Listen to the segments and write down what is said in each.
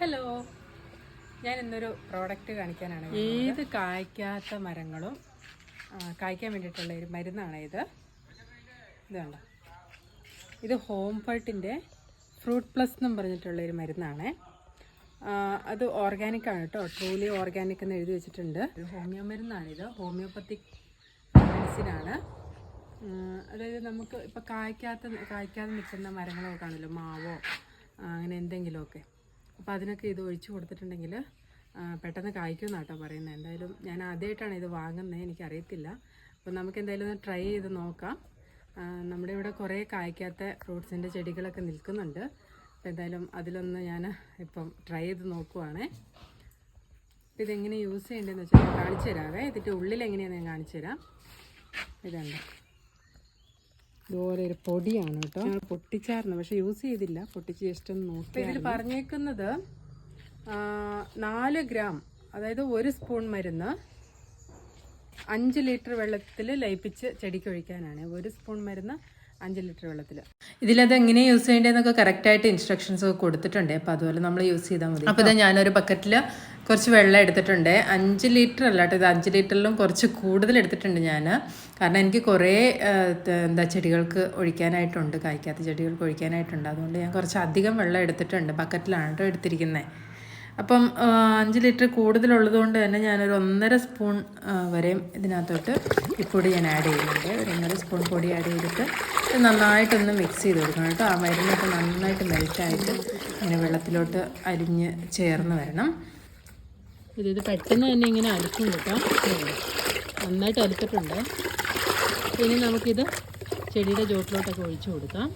Hello ഞാൻ ഇന്നൊരു product കാണിക്കാനാണ് ഏത് കായ്ക്കാത്ത മരങ്ങളും കായ്ക്കാൻ വേണ്ടിയിട്ടുള്ള ഒരു മരുന്നാണ് ഇത്. ഇതാണ് ഇത് ഹോം ഫർട്ടിന്റെ ഫ്രൂട്ട് പ്ലസ് എന്നും പറഞ്ഞിട്ടുള്ള ഒരു മരുന്നാണ്. അത് ഓർഗാനിക് ആണ് കേട്ടോ. ട്രൂലി ഓർഗാനിക് എന്ന് എഴുതി വെച്ചിട്ടുണ്ട്. ഹോമിയോ മരുന്നാണിത് ഹോമിയോപ്പത്തിക് മെഡിസിനാണ് അതായത് നമുക്ക് ഇപ്പോൾ കായ്ക്കാത്ത കായ്ക്കാതെ നിൽക്കുന്ന മരങ്ങളൊക്കെ ആണല്ലോ മാവോ അങ്ങനെ എന്തെങ്കിലുമൊക്കെ. അപ്പോൾ അതിനൊക്കെ ഇത് ഒഴിച്ചു കൊടുത്തിട്ടുണ്ടെങ്കിൽ പെട്ടെന്ന് കായ്ക്കുമെന്നാണ് കേട്ടോ പറയുന്നത് എന്തായാലും ഞാൻ ആദ്യമായിട്ടാണ് ഇത് വാങ്ങുന്നത് എനിക്കറിയത്തില്ല. അപ്പോൾ നമുക്ക് എന്തായാലും ട്രൈ ചെയ്ത് നോക്കാം. നമ്മുടെ ഇവിടെ കുറേ കായ്ക്കാത്ത ഫ്രൂട്ട്സിന്റെ ചെടികളൊക്കെ നിൽക്കുന്നുണ്ട്. അപ്പോൾ എന്തായാലും അതിലൊന്ന് ഞാൻ ഇപ്പം ട്രൈ ചെയ്ത് നോക്കുവാണേ. അപ്പോൾ ഇതെങ്ങനെ യൂസ് ചെയ്യേണ്ടതെന്ന് വെച്ചാൽ കാണിച്ചു തരാവേ. ഇതിന്റെ ഉള്ളിൽ ഞാൻ കാണിച്ചു തരാം. ഇതുണ്ട്. ഇതുപോലെ ഒരു പൊടിയാണ് കേട്ടോ. ഞങ്ങൾ പൊട്ടിച്ചായിരുന്നു പക്ഷെ യൂസ് ചെയ്തില്ല. പൊട്ടിച്ച് ജസ്റ്റ് ഒന്ന് നോക്കി ഇതിൽ പറഞ്ഞേക്കുന്നത് നാല് ഗ്രാം അതായത് ഒരു സ്പൂൺ മരുന്ന് അഞ്ച് ലിറ്റർ വെള്ളത്തിൽ ലയിപ്പിച്ച് ചെടിക്ക് ഒഴിക്കാനാണ്. ഒരു സ്പൂൺ മരുന്ന് അഞ്ച് ലിറ്റർ വെള്ളത്തിൽ ഇതിലത് എങ്ങനെ യൂസ് ചെയ്യേണ്ടതെന്നൊക്കെ കറക്റ്റായിട്ട് ഇൻസ്ട്രക്ഷൻസ് ഒക്കെ കൊടുത്തിട്ടുണ്ട്. അപ്പോൾ അതുപോലെ നമ്മൾ യൂസ് ചെയ്താൽ മതി. അപ്പോൾ ഇത് ഞാനൊരു ബക്കറ്റിൽ കുറച്ച് വെള്ളം എടുത്തിട്ടുണ്ട്. അഞ്ച് ലിറ്റർ അല്ല കേട്ടോ ഇത്. അഞ്ച് ലിറ്ററിലും കുറച്ച് കൂടുതൽ എടുത്തിട്ടുണ്ട് ഞാൻ കാരണം എനിക്ക് കുറേ എന്താ ചെടികൾക്ക് ഒഴിക്കാനായിട്ടുണ്ട്. കായ്ക്കാത്ത ചെടികൾക്ക് ഒഴിക്കാനായിട്ടുണ്ട്. അതുകൊണ്ട് ഞാൻ കുറച്ച് അധികം വെള്ളം എടുത്തിട്ടുണ്ട്. ബക്കറ്റിലാണ് കേട്ടോ എടുത്തിരിക്കുന്നത് അപ്പം അഞ്ച് ലിറ്റർ കൂടുതലുള്ളത് കൊണ്ട് തന്നെ ഞാനൊരു ഒന്നര സ്പൂൺ വരെയും ഇതിനകത്തോട്ട് ഈ പൊടി ഞാൻ ആഡ് ചെയ്യുന്നുണ്ട്. ഒരു ഒന്നര സ്പൂൺ പൊടി ആഡ് ചെയ്തിട്ട് നന്നായിട്ടൊന്ന് മിക്സ് ചെയ്ത് കൊടുക്കണം കേട്ടോ. ആ മരുന്നൊക്കെ നന്നായിട്ട് മെൽറ്റായിട്ട് ഇങ്ങനെ വെള്ളത്തിലോട്ട് അരിഞ്ഞ് ചേർന്ന് വരണം. ഇത് പെട്ടെന്ന് തന്നെ ഇങ്ങനെ അലക്കും കേട്ടോ. നന്നായിട്ട് അലുത്തിട്ടുണ്ട് ഇനി നമുക്കിത് ചെടിയുടെ ചുവട്ടിലോട്ടൊക്കെ ഒഴിച്ചു കൊടുക്കാം.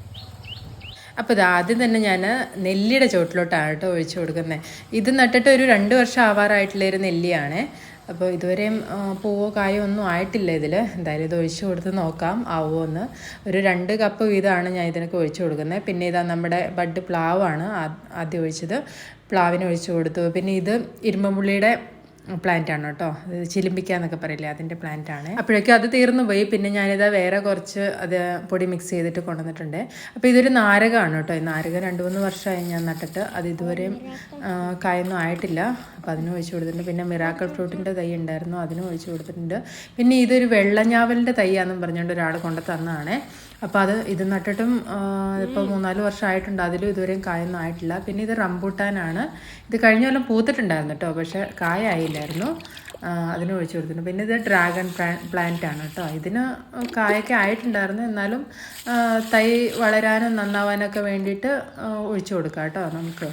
അപ്പോൾ ഇത് ആദ്യം തന്നെ ഞാൻ നെല്ലിയുടെ ചുവട്ടിലോട്ടാണ് കേട്ടോ ഒഴിച്ചു കൊടുക്കുന്നത്. ഇത് നട്ടിട്ട് ഒരു രണ്ട് വർഷം ആവാറായിട്ടുള്ള ഒരു നെല്ലിയാണ്. അപ്പോൾ ഇതുവരെയും പൂവോ കായോ ഒന്നും ആയിട്ടില്ല ഇതിൽ എന്തായാലും ഇത് ഒഴിച്ചു കൊടുത്ത് നോക്കാം ആവുമോ എന്ന്. ഒരു രണ്ട് കപ്പ് വീതമാണ് ഞാൻ ഇതിനൊക്കെ ഒഴിച്ചു കൊടുക്കുന്നത്. പിന്നെ ഇതാ നമ്മുടെ ബഡ് പ്ലാവാണ് ആദ്യം ഒഴിച്ചത്. പ്ലാവിന് ഒഴിച്ചു കൊടുത്തു. പിന്നെ ഇത് ഇരുമ്പുള്ളിയുടെ പ്ലാന്റ് ആണ് കേട്ടോ. ചിലിമ്പിക്ക എന്നൊക്കെ പറയില്ലേ അതിന്റെ പ്ലാന്റ് ആണ്. അപ്പോഴേക്കും അത് തീർന്നു പോയി. പിന്നെ ഞാനിത് വേറെ കുറച്ച് അത് പൊടി മിക്സ് ചെയ്തിട്ട് കൊണ്ടുവന്നിട്ടുണ്ട്. അപ്പോൾ ഇതൊരു നാരകമാണ് കേട്ടോ. ഈ നാരകം രണ്ട് മൂന്ന് വർഷമായി ഞാൻ നട്ടിട്ട് അത് ഇതുവരെയും കായൊന്നും ആയിട്ടില്ല. അപ്പോൾ അതിനും ഒഴിച്ചു കൊടുത്തിട്ടുണ്ട്. പിന്നെ മിറാക്കൽ ഫ്രൂട്ടിന്റെ തൈ ഉണ്ടായിരുന്നു അതിനും ഒഴിച്ചു കൊടുത്തിട്ടുണ്ട്. പിന്നെ ഇതൊരു വെള്ളഞ്ഞാവലിന്റെ തൈയാന്നും പറഞ്ഞുകൊണ്ട് ഒരാൾ കൊണ്ടു തന്നതാണേ. അപ്പോൾ അത് ഇത് നട്ടിട്ടും ഇപ്പോൾ മൂന്നാൽ വർഷമായിട്ടുണ്ട്. അതിലും ഇതുവരെയും കായൊന്നും ആയിട്ടില്ല. പിന്നെ ഇത് റംബൂട്ടാനാണ്. ഇത് കഴിഞ്ഞ കൊല്ലം പൂത്തിട്ടുണ്ടായിരുന്നു കേട്ടോ. പക്ഷേ കായായില്ലായിരുന്നു ആ, അതിന് ഒഴിച്ചു കൊടുത്തിട്ടുണ്ട് പിന്നെ ഇത് ഡ്രാഗൺ പ്ലാന്റ് ആണ് കേട്ടോ. ഇതിന് കായൊക്കെ ആയിട്ടുണ്ടായിരുന്നു. എന്നാലും തൈ വളരാനും നന്നാവാനൊക്കെ വേണ്ടിയിട്ട് ഒഴിച്ചു കൊടുക്കാം കേട്ടോ നമുക്ക്.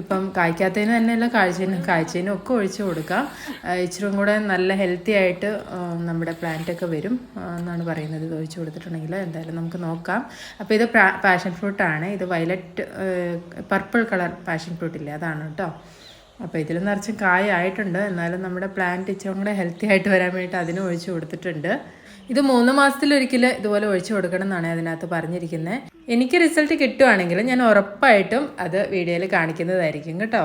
ഇപ്പം കായ്ക്കാത്തതിന് തന്നെയല്ല കാഴ്ചനും കാഴ്ചയിനും ഒക്കെ ഒഴിച്ചു കൊടുക്കാം. ആ, ഇച്ചിരും കൂടെ നല്ല ഹെൽത്തി ആയിട്ട് നമ്മുടെ പ്ലാന്റൊക്കെ വരും എന്നാണ് പറയുന്നത്. ഇത് ഒഴിച്ചു കൊടുത്തിട്ടുണ്ടെങ്കിൽ എന്തായാലും നമുക്ക് നോക്കാം. അപ്പോൾ ഇത് പാഷൻ ഫ്രൂട്ടാണ് ഇത് violet purple colour passion fruit ഇല്ലേ? അതാണ് കേട്ടോ. അപ്പോൾ ഇതിൽ നിറച്ചും കായ ആയിട്ടുണ്ട്. എന്നാലും നമ്മുടെ പ്ലാന്റ് ഇച്ചിരി കൂടെ ഹെൽത്തി ആയിട്ട് വരാൻ വേണ്ടിയിട്ട് അതിന് ഒഴിച്ചു കൊടുത്തിട്ടുണ്ട്. ഇത് മൂന്ന് മാസത്തിലൊരിക്കൽ ഇതുപോലെ ഒഴിച്ചു കൊടുക്കണം എന്നാണ് അതിനകത്ത് പറഞ്ഞിരിക്കുന്നത് എനിക്ക് റിസൾട്ട് കിട്ടുവാണെങ്കിൽ ഞാൻ ഉറപ്പായിട്ടും അത് വീഡിയോയിൽ കാണിക്കുന്നതായിരിക്കും കേട്ടോ.